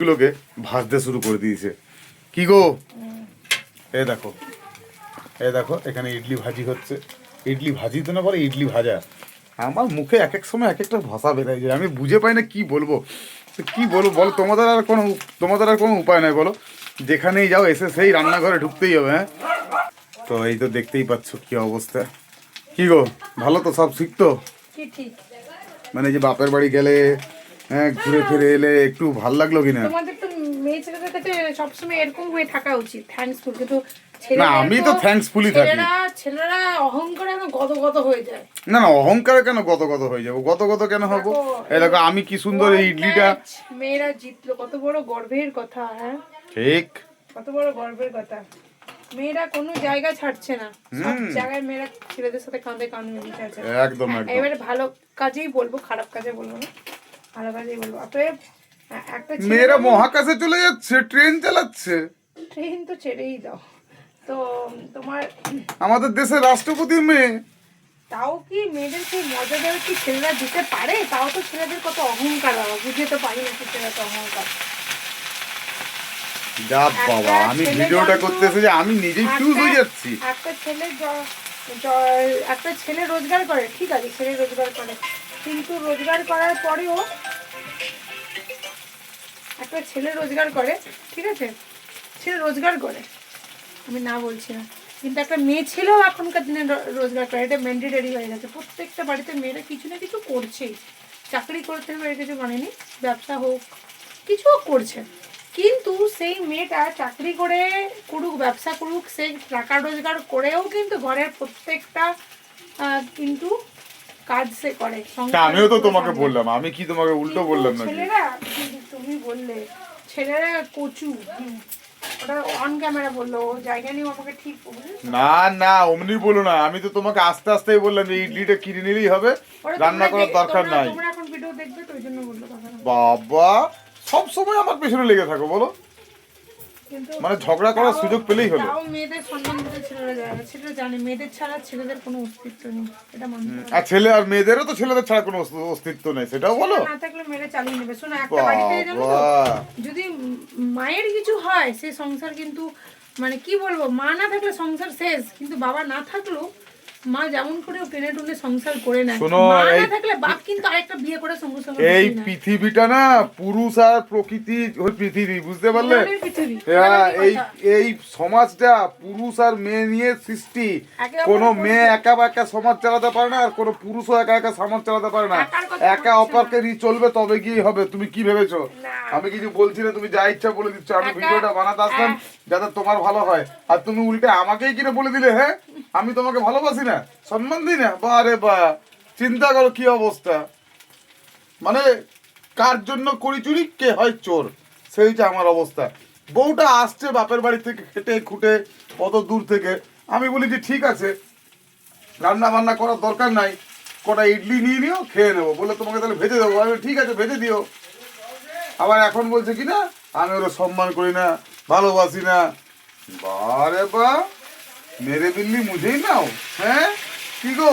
গুলোকে ভাজতে শুরু করে দিয়েছে। কি গো? এ দেখো। এ দেখো এখানে ইডলি ভাজি হচ্ছে। ইডলি ভাজি তো না বলে ইডলি ভাজা। আমার মুখে এক এক সময় এক একটা ভাষা বেরোয় যায়। আমি বুঝে পাই না কি বলব। কি বলব? বলো তোমাদের আর কোনো তোমাদের আর কোনো উপায় নাই বলো। যেখানেই যাও এসে সেই রান্নাঘরে ঢুকতেই হবে হ্যাঁ? তো এই তো দেখতেই পাচ্ছ কি অবস্থা। কি গো? ভালো তো সব শিখতো মানে যে বাপের বাড়ি গেলে হ্যাঁ ঘুরে ফিরে এলে একটু ভালো লাগল কিনা? তোমাদের তো মেয়ে ছেলেদের কাছে সবসময় এরকম হয়ে থাকা উচিত থ্যাঙ্কসফুল কিন্তু না আমি তো thankfully থাকি। ছেলেরা অহংকারে হয়ে যায়। না না অহংকারে কেন হয়ে যাব? কেন হব? দেখো, এই দেখো আমি কি সুন্দর এই ইডলিটা মেয়েরা জিতলো কত বড় গর্বের কথা হ্যাঁ? ঠিক। কত বড় গর্বের কথা। মেয়েরা কোনো জায়গা ছাড়ছে না। সব জায়গায় মেয়েরা ছেলেদের সাথে কাঁধে কাঁধ মিলিয়ে একদম একদম। এবারে ভালো কাজেই বলব খারাপ কাজে বলব না। কাজেই বলব। অতএব একটা ছেলে মেয়েরা মহাকাশে চলে যাচ্ছে ট্রেন চালাচ্ছে। ট্রেন তো ছেড়েই দাও। তো তোমার আমাদের দেশের রাষ্ট্রপতির মেয়ে। তাও কি মেয়েদেরকে মজা দেওয়া কি ছেলেরা দিতে পারে? তাও তো ছেলেদের কত অহংকার বাবা। বুঝে তো পারি না ছেলেরা তো অহংকার। যা বাবা আমি ভিডিওটা যখন- করতে এসে যে আমি নিজেই ফিউজ হয়ে যাচ্ছি। একটা ছেলে একটা ছেলে রোজগার করে ঠিক আছে ছেলে রোজগার করে। কিন্তু রোজগার করার পরেও একটা ছেলে রোজগার করে, ঠিক আছে? ছেলে রোজগার করে। আমি না বলছি না। কিন্তু একটা মেয়ে ছেলেও এখনকার দিনে রোজগার করে। এটা ম্যান্ডেটারি হয়ে গেছে। প্রত্যেকটা বাড়িতে মেয়েরা কিছু না কিছু করছেই। চাকরি করতে হবে কিছু মানে নেই ব্যবসা হোক কিছুও করছে। কিন্তু সেই মেয়েটা চাকরি করে করুক, ব্যবসা করুক, সে টাকা রোজগার করেও কিন্তু ঘরের প্রত্যেকটা কিন্তু কাজ সে করে আমিও তো তোমাকে বললাম আমি কি তোমাকে উল্টো বললাম নাকি? ছেলেরা তুমি বললে ছেলেরা কচু ওটা অন ক্যামেরা বলল জায়গা নিয়েও আমাকে ঠিক না না অমনি বলো না আমি তো তোমাকে আস্তে আস্তেই বললাম যে ইডলিটা কিনে নিলেই হবে রান্না করার দরকার নাই। তোমরা এখন ভিডিও দেখবে তো ওই জন্য বলল বাবা সব সময় আমার পেছনে লেগে থাকো বলো। মানে ঝগড়া করার সুযোগ পেলেই হলো। তাও মেয়েদের সম্মান দিতে ছেলেরা যায় না। ছেলেরা জানে মেয়েদের ছাড়া ছেলেদের কোনো অস্তিত্ব নেই। এটা মানতে হবে। আর ছেলে আর মেয়েদেরও তো ছেলেদের ছাড়া কোনো অস্ত- অস্তিত্ব নেই সেটাও বলো। না থাকলে মেয়েরা চালিয়ে নেবে। শোনো একটা বাড়িতে জানো তো বাবা যদি মায়ের কিছু হয় সে সংসার কিন্তু মানে কি বলব মা না থাকলে সংসার শেষ কিন্তু বাবা না থাকলেও মা যেমন করে টেনে টুনে সংসার করে নেয়। মা না থাকলে বাপ কিন্তু আরেকটা বিয়ে করে সঙ্গে সঙ্গে এই পৃথিবীটা না পুরুষ আর প্রকৃতি ওই পৃথিবী বুঝতে পারলে? আমাদের পৃথিবী। হ্যাঁ আমাদের এই এই সমাজটা পুরুষ আর মেয়ে নিয়ে সৃষ্টি। কোনো মেয়ে একা একা সমাজ চালাতে পারে না আর কোনো পুরুষও একা একা সমাজ চালাতে পারে না। একা অপরকে নিয়ে চলবে তবে গিয়ে হবে। তুমি কি ভেবেছো? আমি কিছু বলছি না তুমি যা ইচ্ছা বলে দিচ্ছ। আমি ভিডিওটা বানাতে আসলাম যাতে তোমার ভালো হয়। আর তুমি উল্টে আমাকেই কিনে বলে দিলে হ্যাঁ? আমি তোমাকে ভালোবাসি না, সম্মান দিই না। বা বারে বা, চিন্তা করো কি অবস্থা। মানে কার জন্য করি চুরি, কে হয় চোর? সেইটা আমার অবস্থা। বউটা আসছে বাপের বাড়ি থেকে খেটে খুঁটে, কত দূর থেকে। আমি বলি যে, ঠিক আছে রান্না বান্না করার দরকার নাই। কটা ইডলি নিয়ে নিও, খেয়ে নেব। বলে তোমাকে তাহলে ভেজে দেবো। আমি ঠিক আছে, ভেজে দিও। আবার এখন বলছে কি না, আমি ওরা সম্মান করি না, ভালোবাসি না। বারে বা মেরে দিল্লি মুঝেই নাও হ্যাঁ? কি গো?